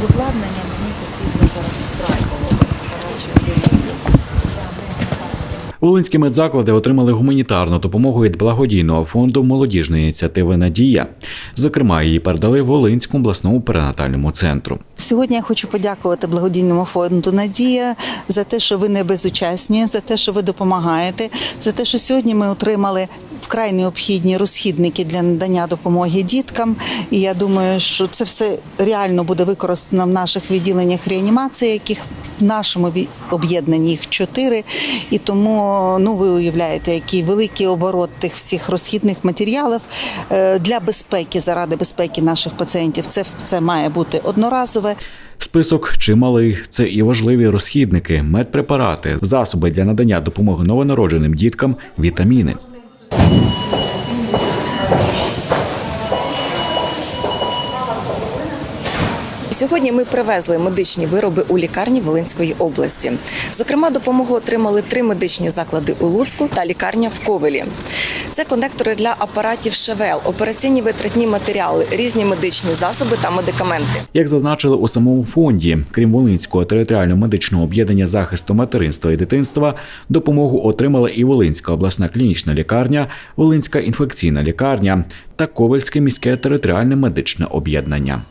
З обладнанням мені потрібно зараз вкрай було. Волинські медзаклади отримали гуманітарну допомогу від благодійного фонду молодіжної ініціативи Надія. Зокрема, її передали Волинському обласному перинатальному центру. Сьогодні я хочу подякувати благодійному фонду Надія за те, що ви не безучасні, за те, що ви допомагаєте, за те, що сьогодні ми отримали вкрай необхідні розхідники для надання допомоги діткам. І я думаю, що це все реально буде використано в наших відділеннях реанімації, яких в нашому об'єднанні їх чотири. І тому ну ви уявляєте, який великий оборот тих всіх розхідних матеріалів Е, для безпеки, заради безпеки наших пацієнтів. Це все має бути одноразове. Список чималий. Це і важливі розхідники, медпрепарати, засоби для надання допомоги новонародженим діткам, вітаміни. Сьогодні ми привезли медичні вироби у лікарні Волинської області. Зокрема, допомогу отримали три медичні заклади у Луцьку та лікарня в Ковелі. Це конектори для апаратів ШВЛ, операційні витратні матеріали, різні медичні засоби та медикаменти. Як зазначили у самому фонді, крім Волинського територіального медичного об'єднання захисту материнства і дитинства, допомогу отримала і Волинська обласна клінічна лікарня, Волинська інфекційна лікарня та Ковальське міське територіальне медичне об'єднання.